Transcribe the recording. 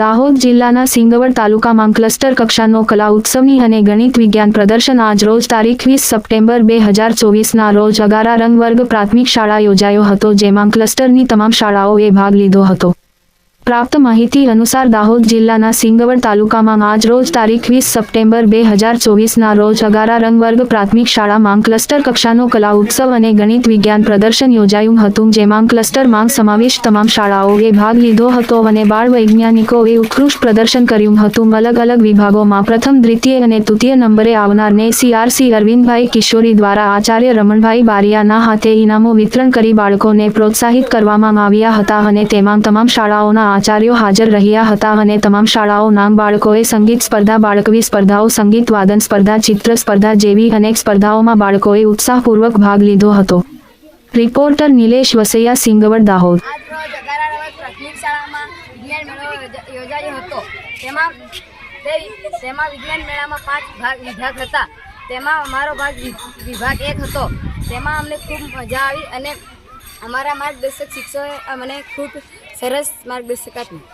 દાહોદ જિલ્લાના સિંગવડ તાલુકામાં ક્લસ્ટર કક્ષાનો કલા ઉત્સવની અને ગણિત વિજ્ઞાન પ્રદર્શન આજ રોજ તારીખ વીસ સપ્ટેમ્બર બે હજાર ચોવીસના રોજ અગારા રંગ વર્ગ પ્રાથમિક શાળા યોજાયો હતો, જેમાં ક્લસ્ટરની તમામ શાળાઓએ ભાગ લીધો હતો. પ્રાપ્ત માહિતી અનુસાર દાહોદ જિલ્લાના સિંગવડ તાલુકામાં આજ રોજ તારીખ વીસ સપ્ટેમ્બર બે હજાર ચોવીસના રોજ અગારા રંગવર્ગ પ્રાથમિક શાળામાં ક્લસ્ટર કક્ષાનો કલા ઉત્સવ અને ગણિત વિજ્ઞાન પ્રદર્શન યોજાયું હતું, જેમાં ક્લસ્ટરમાં સમાવેશ તમામ શાળાઓએ ભાગ લીધો હતો અને બાળ વૈજ્ઞાનિકોએ ઉત્કૃષ્ટ પ્રદર્શન કર્યું હતું. અલગ અલગ વિભાગોમાં પ્રથમ, દ્વિતીય અને તૃતીય નંબરે આવનારને સીઆરસી અરવિંદભાઈ કિશોરી દ્વારા આચાર્ય રમણભાઈ બારિયાના હાથે ઇનામો વિતરણ કરી બાળકોને પ્રોત્સાહિત કરવામાં આવ્યા હતા અને તેમાં તમામ શાળાઓના આચાર્યો હાજર રહ્યા હતા અને તમામ શાળાઓ નામ બાળકોએ સંગીત સ્પર્ધા, બાળકવી સ્પર્ધાઓ, સંગીત વાદન સ્પર્ધા, ચિત્ર સ્પર્ધા જેવી અનેક સ્પર્ધાઓમાં બાળકોએ ઉત્સાહપૂર્વક ભાગ લીધો હતો. રિપોર્ટર નિલેશ વસૈયા, સિંગવડ, દાહોદ. તેમાં અમારો ભાગ વિભાગ એક હતો. તેમાં અમને ખૂબ મજા આવી અને અમારા માર્ગદર્શક શિક્ષકોએ મને ખૂબ સરસ માર્ગદર્શક આપ્યું.